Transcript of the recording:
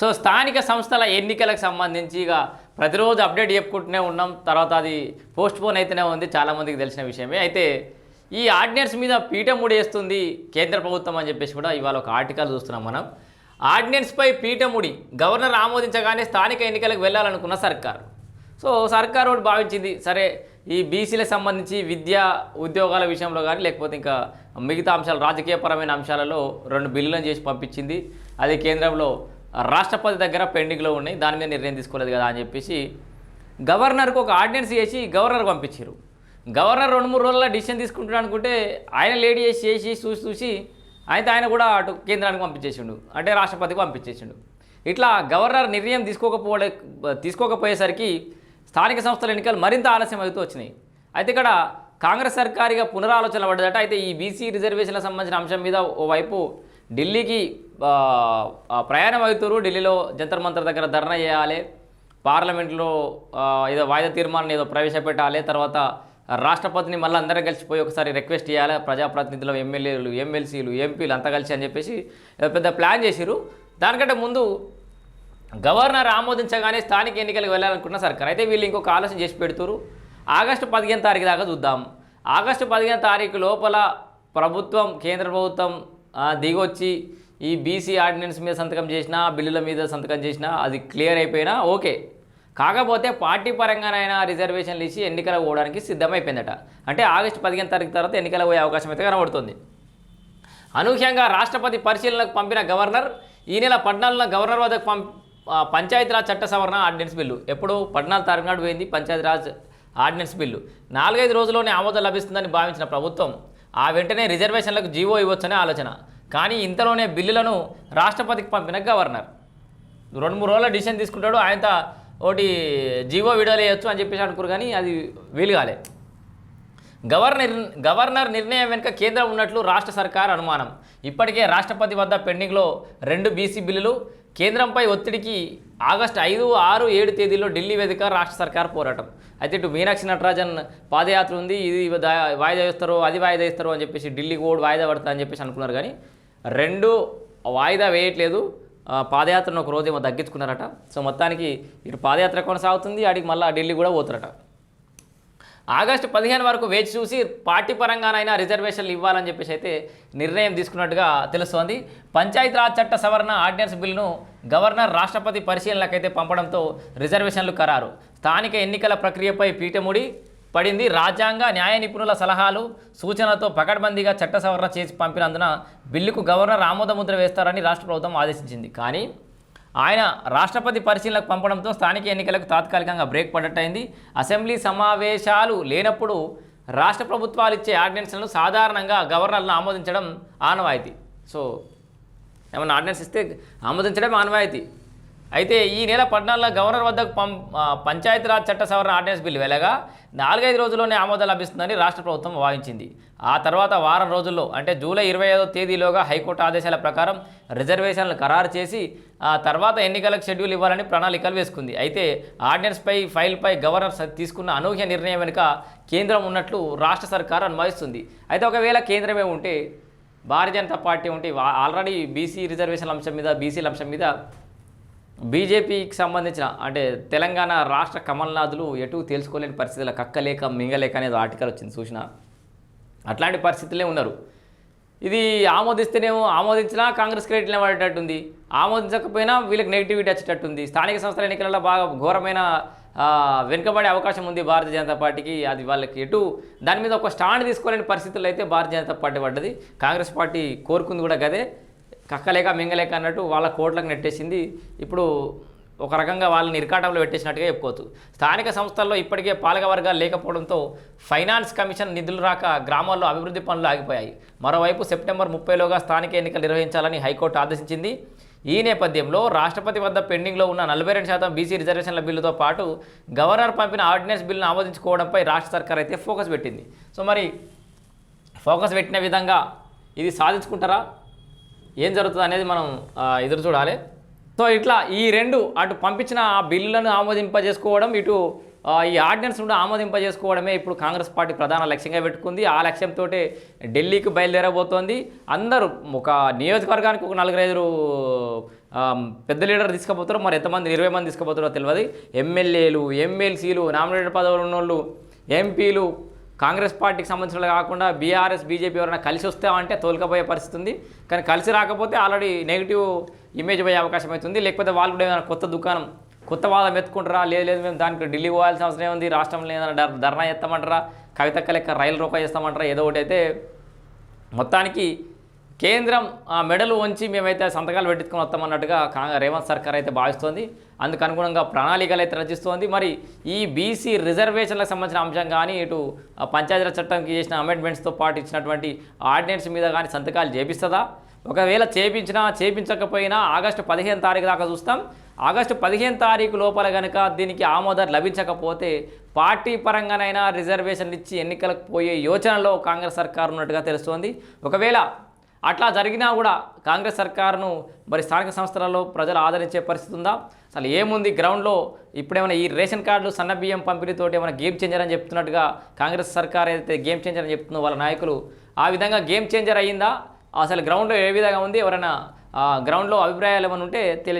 So స్థానిక సంస్థల ఎన్నికలకు సంబంధించి ఇక ప్రతిరోజు అప్డేట్ చెప్పుకుంటూనే ఉన్నాం. తర్వాత అది పోస్ట్ పోన్ అయితేనే ఉంది. చాలామందికి తెలిసిన విషయమే. అయితే ఈ ఆర్డినెన్స్ మీద పీఠం ముడేస్తుంది కేంద్ర ప్రభుత్వం అని చెప్పేసి కూడా ఇవాళ ఒక ఆర్టికల్ చూస్తున్నాం మనం. ఆర్డినెన్స్పై పీఠముడి గవర్నర్ ఆమోదించగానే స్థానిక ఎన్నికలకు వెళ్ళాలనుకున్న సర్కారు. సో సర్కారు భావించింది సరే ఈ బీసీలకు సంబంధించి విద్యా ఉద్యోగాల విషయంలో కానీ లేకపోతే ఇంకా మిగతా అంశాలు రాజకీయపరమైన అంశాలలో రెండు బిల్లులను చేసి పంపించింది. అది కేంద్రంలో రాష్ట్రపతి దగ్గర పెండింగ్లో ఉన్నాయి దాని మీద నిర్ణయం తీసుకోలేదు కదా అని చెప్పేసి గవర్నర్కు ఒక ఆర్డినెన్స్ చేసి గవర్నర్ పంపించారు. గవర్నర్ రెండు మూడు రోజుల్లో డిసిషన్ తీసుకుంటున్నాడు అనుకుంటే ఆయన లేడీ చేసి చేసి చూసి చూసి అయితే ఆయన కూడా అటు కేంద్రానికి పంపించేసిండు అంటే రాష్ట్రపతికి పంపించేసిండు. ఇట్లా గవర్నర్ నిర్ణయం తీసుకోకపోలే తీసుకోకపోయేసరికి స్థానిక సంస్థల ఎన్నికలు మరింత ఆలస్యం అవుతూ వచ్చినాయి. అయితే ఇక్కడ కాంగ్రెస్ సర్కారిగా పునరాలోచన పడ్డదట. అయితే ఈ బీసీ రిజర్వేషన్లకు సంబంధించిన అంశం మీద ఓవైపు ఢిల్లీకి ప్రయాణం అవుతారు. ఢిల్లీలో జంతర్ మంతర్ దగ్గర ధర్నా చేయాలి. పార్లమెంట్లో ఏదో వాయిదా తీర్మానం ఏదో ప్రవేశపెట్టాలి. తర్వాత రాష్ట్రపతిని మళ్ళీ అందరం కలిసిపోయి ఒకసారి రిక్వెస్ట్ చేయాలి. ప్రజాప్రతినిధులు ఎమ్మెల్యేలు ఎమ్మెల్సీలు ఎంపీలు అంతా కలిసి అని చెప్పేసి పెద్ద ప్లాన్ చేసిరు. దానికంటే ముందు గవర్నర్ ఆమోదించగానే స్థానిక ఎన్నికలకు వెళ్ళాలనుకున్న సర్కార్. అయితే వీళ్ళు ఇంకొక ఆలోచన చేసి పెడుతురు. ఆగస్టు పదిహేను తారీఖు దాకా చూద్దాం. ఆగస్టు పదిహేను తారీఖు లోపల ప్రభుత్వం కేంద్ర ప్రభుత్వం దిగొచ్చి ఈ బీసీ ఆర్డినెన్స్ మీద సంతకం చేసినా బిల్లుల మీద సంతకం చేసినా అది క్లియర్ అయిపోయినా ఓకే. కాకపోతే పార్టీ పరంగానైనా రిజర్వేషన్లు ఇచ్చి ఎన్నికలకు పోవడానికి సిద్ధమైపోయిందట. అంటే ఆగస్టు పదిహేను తారీఖు తర్వాత ఎన్నికలకు పోయే అవకాశం అయితే కనబడుతుంది. అనూహ్యంగా రాష్ట్రపతి పరిశీలనకు పంపిన గవర్నర్ ఈ నెల పద్నాలుగున గవర్నర్ వద్దకు పం పంచాయతీరాజ్ చట్ట సవరణ ఆర్డినెన్స్ బిల్లు. ఎప్పుడు? పద్నాలుగు తారీఖు నాడు పోయింది పంచాయతీరాజ్ ఆర్డినెన్స్ బిల్లు. నాలుగైదు రోజుల్లోనే ఆమోదం లభిస్తుందని భావించిన ప్రభుత్వం ఆ వెంటనే రిజర్వేషన్లకు జీవో ఇవ్వచ్చనే ఆలోచన. కానీ ఇంతలోనే బిల్లులను రాష్ట్రపతికి పంపిన గవర్నర్. రెండు మూడు రోజుల డిసిషన్ తీసుకుంటాడు ఆయనతో ఒకటి జీవో విడుదల అని చెప్పేసి అనుకున్నారు కానీ అది వీలు కాలే. గవర్నర్ గవర్నర్ నిర్ణయం వెనుక కేంద్రం ఉన్నట్లు రాష్ట్ర సర్కార్ అనుమానం. ఇప్పటికే రాష్ట్రపతి వద్ద పెండింగ్లో రెండు బీసీ బిల్లులు కేంద్రంపై ఒత్తిడికి ఆగస్టు ఐదు ఆరు ఏడు తేదీల్లో ఢిల్లీ వేదిక రాష్ట్ర సర్కార్ పోరాటం. అయితే ఇటు మీనాక్షి నటరాజన్ పాదయాత్ర ఉంది ఇది దా- వాయిదా వేస్తారు అది వాయిదా వేస్తారు అని చెప్పేసి ఢిల్లీకి ఓడి వాయిదా పడతా అని చెప్పేసి అనుకున్నారు కానీ రెండు వాయిదా వేయట్లేదు. పాదయాత్రను ఒక రోజేమో తగ్గించుకున్నారట. సో మొత్తానికి ఇటు పాదయాత్ర కొనసాగుతుంది. అడిగి మళ్ళీ ఢిల్లీ కూడా పోతారట. ఆగస్టు పదిహేను వరకు వేచి చూసి పార్టీ పరంగానైనా రిజర్వేషన్లు ఇవ్వాలని చెప్పేసి అయితే నిర్ణయం తీసుకున్నట్టుగా తెలుస్తోంది. పంచాయతీరాజ్ చట్ట సవరణ ఆర్డినెన్స్ బిల్లును గవర్నర్ రాష్ట్రపతి పరిశీలనకైతే పంపడంతో రిజర్వేషన్లు ఖరారు. స్థానిక ఎన్నికల ప్రక్రియపై పీఠముడి పడింది. రాజ్యాంగ న్యాయ నిపుణుల సలహాలు సూచనలతో పకడ్బందీగా చట్ట సవరణ చేసి పంపినందున బిల్లుకు గవర్నర్ ఆమోదముద్ర వేస్తారని రాష్ట్ర ప్రభుత్వం ఆదేశించింది. కానీ ఆయన రాష్ట్రపతి పరిశీలనకు పంపడంతో స్థానిక ఎన్నికలకు తాత్కాలికంగా బ్రేక్ పడ్డట్టయింది. అసెంబ్లీ సమావేశాలు లేనప్పుడు రాష్ట్ర ప్రభుత్వాలు ఇచ్చే ఆర్డినెన్స్లను సాధారణంగా గవర్నర్లను ఆమోదించడం ఆనవాయితీ. సో ఏమన్నా ఆర్డినెన్స్ ఇస్తే ఆమోదించడం ఆనవాయితీ. అయితే ఈ నెల పద్నాలుగులో గవర్నర్ వద్దకు పం పంచాయతీరాజ్ చట్ట సవరణ ఆర్డినెన్స్ బిల్లు వెళ్ళగా నాలుగైదు రోజుల్లోనే ఆమోదం లభిస్తుందని రాష్ట్ర ప్రభుత్వం వాదించింది ఆ తర్వాత వారం రోజుల్లో అంటే జూలై ఇరవై ఐదో తేదీలోగా హైకోర్టు ఆదేశాల ప్రకారం రిజర్వేషన్లు ఖరారు చేసి ఆ తర్వాత ఎన్నికలకు షెడ్యూల్ ఇవ్వాలని ప్రణాళికలు వేసుకుంది. అయితే ఆర్డినెన్స్పై ఫైల్పై గవర్నర్ స- తీసుకున్న అనూహ్య నిర్ణయం వెనుక కేంద్రం ఉన్నట్లు రాష్ట్ర సర్కారు అనుమానిస్తుంది. అయితే ఒకవేళ కేంద్రమే ఉంటే భారతీయ జనతా పార్టీ ఉంటే ఆల్రెడీ బీసీ రిజర్వేషన్ల అంశం మీద బీసీల అంశం మీద బీజేపీకి సంబంధించిన అంటే తెలంగాణ రాష్ట్ర కమల్నాథులు ఎటు తెలుసుకోలేని పరిస్థితుల కక్కలేక మింగలేక అనేది ఆర్టికల్ వచ్చింది చూసిన అట్లాంటి పరిస్థితులే ఉన్నారు. ఇది ఆమోదిస్తేనేమో ఆమోదించినా కాంగ్రెస్ క్రెడిట్లే పడేటట్టుంది ఆమోదించకపోయినా వీళ్ళకి నెగిటివిటీ వచ్చేటట్టుంది. స్థానిక సంస్థల ఎన్నికలలో బాగా ఘోరమైన వెనుకబడే అవకాశం ఉంది భారతీయ జనతా పార్టీకి. అది వాళ్ళకి ఎటు దాని మీద ఒక స్టాండ్ తీసుకోలేని పరిస్థితుల్లో అయితే భారతీయ జనతా పార్టీ పడ్డది. కాంగ్రెస్ పార్టీ కోరుకుంది కూడా గదే. కక్కలేక మింగలేక అన్నట్టు వాళ్ళ కోట్లకు నెట్టేసింది. ఇప్పుడు ఒక రకంగా వాళ్ళని ఇరకాటంలో పెట్టేసినట్టుగా చెప్పుకోవచ్చు. స్థానిక సంస్థల్లో ఇప్పటికే పాలక వర్గాలు లేకపోవడంతో ఫైనాన్స్ కమిషన్ నిధులు రాక గ్రామాల్లో అభివృద్ధి పనులు ఆగిపోయాయి. మరోవైపు సెప్టెంబర్ ముప్పైలోగా స్థానిక ఎన్నికలు నిర్వహించాలని హైకోర్టు ఆదేశించింది. ఈ నేపథ్యంలో రాష్ట్రపతి వద్ద పెండింగ్లో ఉన్న నలభై రెండు శాతం బీసీ రిజర్వేషన్ల బిల్లుతో పాటు గవర్నర్ పంపిన ఆర్డినెన్స్ బిల్లును ఆమోదించుకోవడంపై రాష్ట్ర సర్కార్ అయితే ఫోకస్ పెట్టింది. సో మరి ఫోకస్ పెట్టిన విధంగా ఇది సాధించుకుంటారా? ఏం జరుగుతుంది అనేది మనం ఎదురు చూడాలి. సో ఇట్లా ఈ రెండు అటు పంపించిన ఆ బిల్లులను ఆమోదింపజేసుకోవడం ఇటు ఈ ఆర్డినెన్స్ నుండి ఆమోదింపజేసుకోవడమే ఇప్పుడు కాంగ్రెస్ పార్టీ ప్రధాన లక్ష్యంగా పెట్టుకుంది. ఆ లక్ష్యంతో ఢిల్లీకి బయలుదేరబోతోంది. అందరూ ఒక నియోజకవర్గానికి ఒక నలుగురు పెద్ద లీడర్ తీసుకుపోతారో మరి ఎంతమంది ఇరవై మంది తీసుకుపోతారో తెలియదు. ఎమ్మెల్యేలు ఎమ్మెల్సీలు నామినేటెడ్ పదవులు ఉన్నోళ్ళు ఎంపీలు కాంగ్రెస్ పార్టీకి సంబంధించిన కాకుండా బీఆర్ఎస్ బీజేపీ ఎవరైనా కలిసి వస్తామంటే తోలుకపోయే పరిస్థితి ఉంది. కానీ కలిసి రాకపోతే ఆల్రెడీ నెగిటివ్ ఇమేజ్ పోయే అవకాశం అవుతుంది. లేకపోతే వాళ్ళు కూడా ఏమైనా కొత్త దుకాణం కొత్త వాదం ఎత్తుకుంటారా? లేదు లేదు మేము దానికి ఢిల్లీ పోవాల్సిన అవసరం ఏముంది? రాష్ట్రంలో ఏదైనా ధర్నా చేస్తామంటారా? కవితక్క లెక్క రైలు రోకా చేస్తామంటారా? ఏదో ఒకటి అయితే మొత్తానికి కేంద్రం ఆ మెడలు వంచి మేమైతే సంతకాలు పెట్టించుకొని వస్తామన్నట్టుగా కా- రేవంత్ సర్కార్ అయితే భావిస్తోంది. అందుకు అనుగుణంగా ప్రణాళికలు అయితే రచిస్తోంది. మరి ఈ బీసీ రిజర్వేషన్లకు సంబంధించిన అంశం కానీ ఇటు పంచాయతీరాజ్ చట్టంకి చేసిన అమెండ్మెంట్స్తో పాటు ఇచ్చినటువంటి ఆర్డినెన్స్ మీద కానీ సంతకాలు చేపిస్తుందా? ఒకవేళ చేపించినా చేపించకపోయినా ఆగస్టు పదిహేను తారీఖు దాకా చూస్తాం. ఆగస్టు పదిహేను తారీఖు లోపల కనుక దీనికి ఆమోదం లభించకపోతే పార్టీ పరంగానైనా రిజర్వేషన్లు ఇచ్చి ఎన్నికలకు పోయే యోచనలో కాంగ్రెస్ సర్కార్ ఉన్నట్టుగా తెలుస్తోంది. ఒకవేళ అట్లా జరిగినా కూడా కాంగ్రెస్ సర్కారును మరి స్థానిక సంస్థలలో ప్రజలు ఆదరించే పరిస్థితి ఉందా? అసలు ఏముంది గ్రౌండ్లో? ఇప్పుడేమైనా ఈ రేషన్ కార్డులు సన్న బియ్యం పంపిణీతోటి ఏమైనా గేమ్ చేంజర్ అని చెప్తున్నట్టుగా కాంగ్రెస్ సర్కార్ ఏదైతే గేమ్ చేంజర్ అని చెప్తుందో వాళ్ళ నాయకులు ఆ విధంగా గేమ్ చేంజర్ అయ్యిందా? అసలు గ్రౌండ్లో ఏ విధంగా ఉంది? ఎవరైనా గ్రౌండ్లో అభిప్రాయాలు ఏమైనా ఉంటే తెలియ